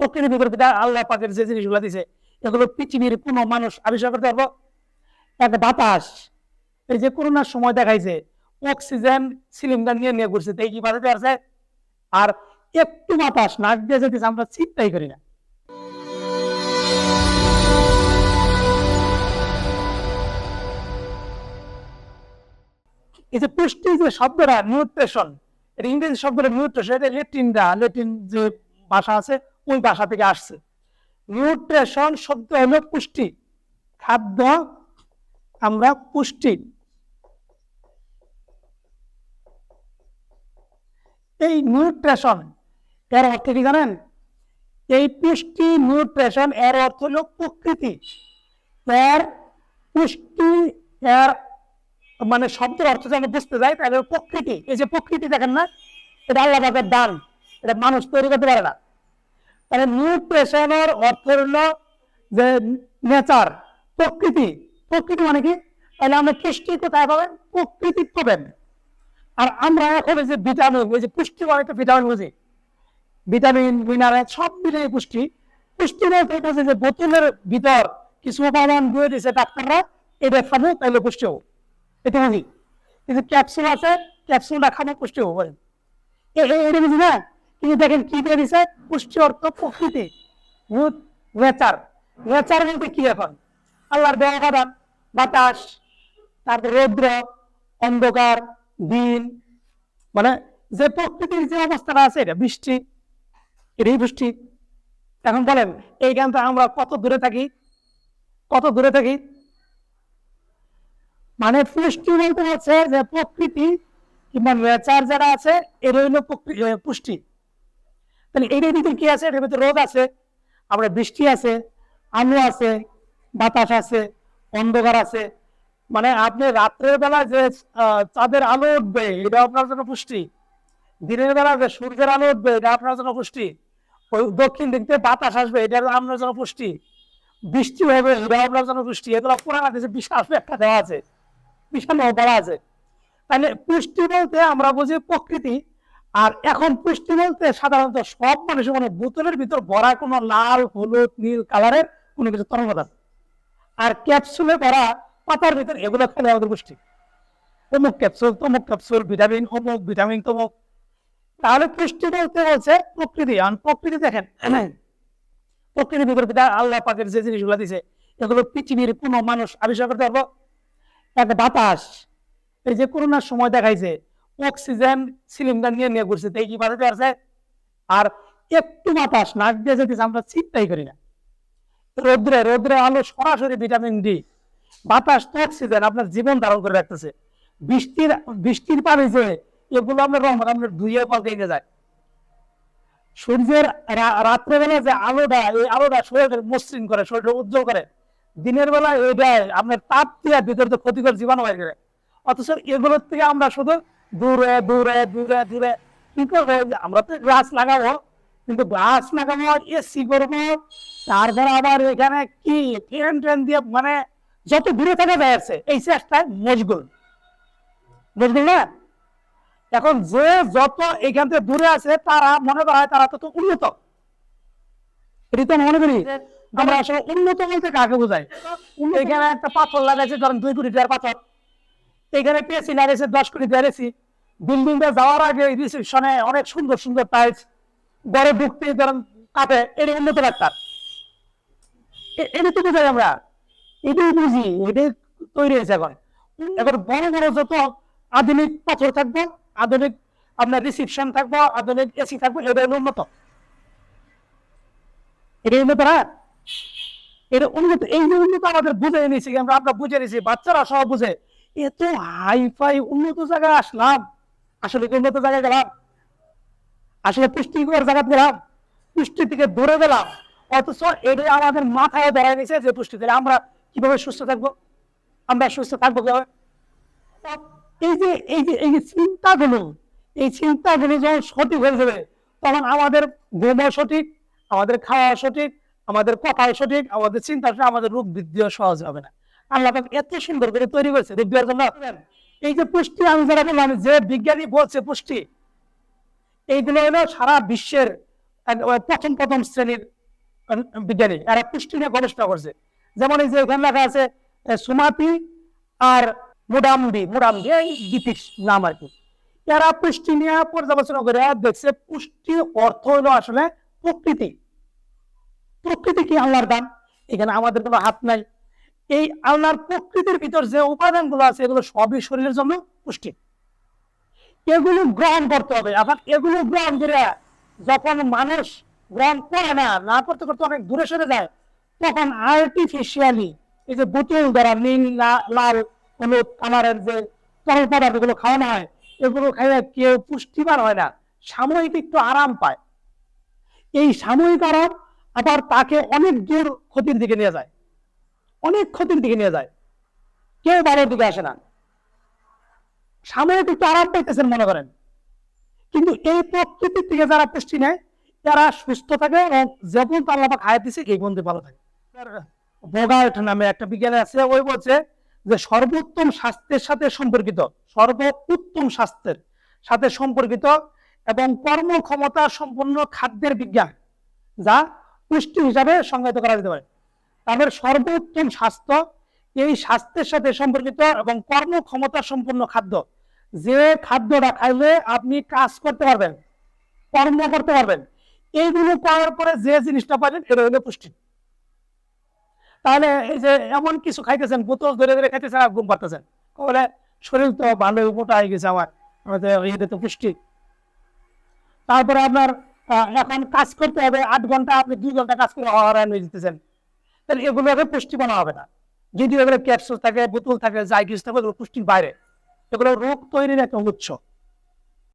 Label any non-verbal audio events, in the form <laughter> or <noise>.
প্রকৃতির আল্লাহ যে জিনিসগুলো দিছে, এগুলো পৃথিবীর কোনো মানুষ আবিষ্কার করতে পারব? বাতাস, এই যে করোনার সময় দেখাইছে, অক্সিজেন সিলিন্ডার নিয়ে নিয়ে ঘুরছে তাই কি পারছে আর একটু বাতাস, নাক দিয়ে যেতেছে আমরা চিন্তাই করি না। এই যে যে শব্দটা নিউট্রেশন এটা ইংরেজি শব্দটা নিউট্রেশন এটা লেটিনটা লেটিন যে ভাষা আছে ওই ভাষা থেকে আসছে। নিউট্রেশন শব্দ হলো পুষ্টি। খাদ্য আমরা পুষ্টি। এই নিউট্রেশন এর অর্থ কি জানেন? এই পুষ্টি নিউট্রেশন এর অর্থ হলো প্রকৃতি। এর পুষ্টি এর মানে শব্দের অর্থ যদি আমরা বুঝতে যাই, তাহলে প্রকৃতি। এই যে প্রকৃতি দেখেন না, এটা আল্লাহ দান। এটা মানুষ তৈরি করতে পারে না। তাহলে নিউট্রেশনের অর্থ হলো যে নেচার প্রকৃতি। প্রকৃতি মানে কি? তাহলে আমরা পুষ্টি কোথায় পাবেন? প্রকৃতি পাবেন। আর আমরা এখন যে ভিটামিন ওই যে পুষ্টি মানে তো ভিটামিন বুঝি? ভিটামিন মিনারেল সব মিলিয়ে পুষ্টি। পুষ্টি বলতে হচ্ছে যে বোতলের ভিতর কিছু উপাদান দিয়ে দিছে ডাক্তাররা এটা খাব তাহলে পুষ্টি হব। এটা বুঝি? কিন্তু ক্যাপসুল আছে ক্যাপসুলটা খাব পুষ্টি এ- এটা বুঝি না? কিন্তু দেখেন কি দিয়ে দিছে? পুষ্টি অর্থ প্রকৃতি নেচার নেচার বলতে কি এখন আল্লাহর দেওয়া বাতাস তারপর রৌদ্র অন্ধকার দিন মানে যে প্রকৃতির যে অবস্থাটা আছে এটা বৃষ্টি এটাই বৃষ্টি। এখন বলেন এইখান থেকে আমরা কত দূরে থাকি? কত দূরে থাকি? মানে পুষ্টি বলতে হচ্ছে যে প্রকৃতি কিংবা নেচার যারা আছে এর হইল প্রকৃ- এ, পুষ্টি। তাহলে এটার ভিতরে কি আছে? এটার ভিতরে রোদ আছে আমরা বৃষ্টি আছে, আলো আছে, বাতাস আছে, অন্ধকার আছে। মানে আপনি রাত্রের বেলা যে চাঁদের আলো উঠবে, এটা আপনার জন্য পুষ্টি। দিনের বেলা যে সূর্যের আলো উঠবে, এটা আপনার জন্য পুষ্টি। ওই দক্ষিণ দিক থেকে বাতাস আসবে, এটা আপনার জন্য পুষ্টি। বৃষ্টি হবে, এটা আপনার জন্য পুষ্টি। এগুলো পুরানা দেশে বিশাল একটা দেওয়া আছে। বিশাল বলা আছে। তাহলে পুষ্টি বলতে আমরা বুঝি প্রকৃতি। আর এখন পুষ্টি বলতে সাধারণত সব মানুষের মানে বোতলের ভিতর ভরা কোনো লাল, হলুদ, নীল কালারের কোনো কিছু তরল পদার্থ আর ক্যাপসুলে ভরা পাতার ভিতর এগুলো খেলে আমাদের পুষ্টি। অমুক ক্যাপসুল, তমুক ক্যাপসুল, ভিটামিন, অমুক, ভিটামিন, তমুক। তাহলে পুষ্টি বলতে হচ্ছে প্রকৃতি। আর প্রকৃতি দেখেন। <clears throat> প্রকৃতির বিপরীতে আল্লাহ পাকের যে জিনিসগুলো দিছে, এগুলো পৃথিবীর কোনো মানুষ আবিষ্কার করতে পারব? একটা বাতাস। এই যে করোনার সময় দেখাইছে অক্সিজেন সিলিন্ডার নিয়ে নিয়ে ঘুরছে তাই কি বাঁচাতে পারছে। আর একটু বাতাস, নাক দিয়ে যেতেছে আমরা চিন্তাই করি না। রোদ্রে রোদ্রে আলো সরাসরি ভিটামিন ডি বাতাস তো অক্সিজেন, আপনার জীবন ধারণ করে রাখতেছে। বৃষ্টির বৃষ্টির পানি যে, এগুলো আমরা রহমত আপনার ধুয়ে পাল্টে যায় সূর্যের রা- রাত্রেবেলা যে আলোটা, এই আলোটা শরীরের মসৃণ করে শরীরটা উজ্জ্বল করে। দিনের বেলা এটা আপনার তাপ দিয়ে ভিতরে ক্ষতিকর জীবাণু বাইর অথচ এগুলোর থেকে আমরা শুধু দূরে দূরে দূরে দূরে। কি করব আমরা তো গাছ লাগাবো। কিন্তু গাছ লাগাবো এসি করব। তারপর আবার এখানে কি ট্রেন ট্রেন দিয়ে মানে যত দূরে থাকা যায় আছে এই চেষ্টায় মজগুল বুঝলি না? এখন যে যত এখান থেকে দূরে আছে তারা মনে করা হয় তারা তত উন্নত। এটি তো মনে করি আমরা আসলে উন্নত বলতে কাকে বোঝাই? এখানে একটা পাথর লাগাইছে ধরেন দুই কোটি টাকার পাথর। এখানে পেয়েছি লাগাইছে দশ কোটি টাকা বিল্ডিংটা যাওয়ার আগে রিসেপশনে অনেক সুন্দর সুন্দর টাইলস ঘরে ঢুকতে ধরেন কাটে এটি উন্নত ডাক্তার এটা আমরা। এটাই বুঝি, এটাই তৈরি হয়েছে এখন। এবার বড় বড় যত আধুনিক পাথর থাকবে, আধুনিক আপনার রিসিপশন থাকব, আধুনিক এসি থাকব এটা উন্নত। এটা উন্নত না? এটা উন্নত, এই উন্নত আমাদের বুঝে নিয়েছি আমরা আমরা বুঝে নিয়েছি, বাচ্চারা সব বুঝে। এত হাই ফাই উন্নত জায়গায় আসলাম। আসলে উন্নত জায়গায় গেলাম? আসলে পুষ্টিকর জায়গা গেলাম, পুষ্টি থেকে দূরে গেলাম। অথচ এটা আমাদের মাথায় দাঁড়ায় নিয়েছে যে পুষ্টি থেকে আমরা কীভাবে সুস্থ থাকব? আমরা সুস্থ থাকব কীভাবে? এই যে এই যে এই যে চিন্তাগুলো, এই চিন্তাগুলো যখন সঠিক হয়ে যাবে, তখন আমাদের ঘুমও সঠিক, আমাদের খাওয়া সঠিক, আমাদের কথাও সঠিক, আমাদের চিন্তা আমাদের রোগ বৃদ্ধিও সহজ হবে না। আল্লাহ এত সুন্দর করে তৈরি এই যে পুষ্টি, আমি যারা বললাম যে বিজ্ঞানী বলছে পুষ্টি এইগুলো হলো সারা বিশ্বের প্রথম প্রথম শ্রেণির বিজ্ঞানী। এরা পুষ্টি নিয়ে গবেষণা করছে। যেমন এই যে ওখানে লেখা আছে আর মুডাম্বি মুডাম্বি এই ব্রিটিশ নাম আর কি। এরা পুষ্টি নিয়ে পর্যালোচনা করে দেখছে, পুষ্টি অর্থ হলো আসলে প্রকৃতি। প্রকৃতি কি আল্লাহর দান? এখানে আমাদের কোনো হাত নাই। এই আল্লাহর প্রকৃতির ভিতর যে উপাদানগুলো আছে, এগুলো সবই শরীরের জন্য পুষ্টি। এগুলো গ্রহণ করতে হবে। আবার এগুলো গ্রহণ করে যখন মানুষ গ্রহণ করে না না করতে করতে অনেক দূরে সরে যায়, তখন আর্টিফিশিয়ালি এই যে বোতল দ্বারা নীল লাল, হলুদ, কালারের যে তরল পদার্থগুলো খাওয়ানো হয়, এগুলো খাইলে কেউ পুষ্টিমান হয় না, সাময়িক একটু আরাম পায়। এই সাময়িক আরাম আবার তাকে অনেক দূর ক্ষতির দিকে নিয়ে যায়। অনেক ক্ষতির দিকে নিয়ে যায়। কেউ ভালোর দিকে আসে না। সাময়িক একটু আরাম পাইতেছেন মনে করেন। কিন্তু এই প্রকৃতির থেকে যারা পুষ্টি নেয়, তারা সুস্থ থাকে এবং যেমন আল্লাহ খায় দিছে এই বন্ধু ভালো থাকে। নামে একটা বিজ্ঞানী আছে ওই বলছে যে সর্বোত্তম স্বাস্থ্যের সাথে সম্পর্কিত, সর্বোত্তম স্বাস্থ্যের সাথে সম্পর্কিত এবং কর্মক্ষমতা সম্পন্ন খাদ্যের বিজ্ঞান, যা পুষ্টি হিসাবে সংজ্ঞায়িত করা যেতে পারে। তাদের সর্বোত্তম স্বাস্থ্য, এই স্বাস্থ্যের সাথে সম্পর্কিত এবং কর্মক্ষমতা সম্পন্ন খাদ্য। যে খাদ্যটা খাইলে আপনি কাজ করতে পারবেন, কর্ম করতে পারবেন, এইগুলো করার পরে যে জিনিসটা পাবেন এটা হলো পুষ্টি। তাহলে এই যে এমন কিছু খাইতেছেন, বোতল ধরে ধরে খাইতেছেন আর ঘুম পারতেছেন বলে শরীর তো ভালো মোটা হয়ে গেছে আমার, আমাদের তো পুষ্টি। তারপরে আপনার এখন কাজ করতে হবে, আট ঘণ্টা আপনি দুই ঘণ্টা কাজ করে হরান হয়ে যেতেছেন। তাহলে এগুলো আগে পুষ্টি বানা হবে না। যদি এগুলো ক্যাপসুল থাকে, বোতল থাকে যাই কিছু থাকে এগুলো পুষ্টির বাইরে। এগুলো রোগ তৈরির একটা উৎস।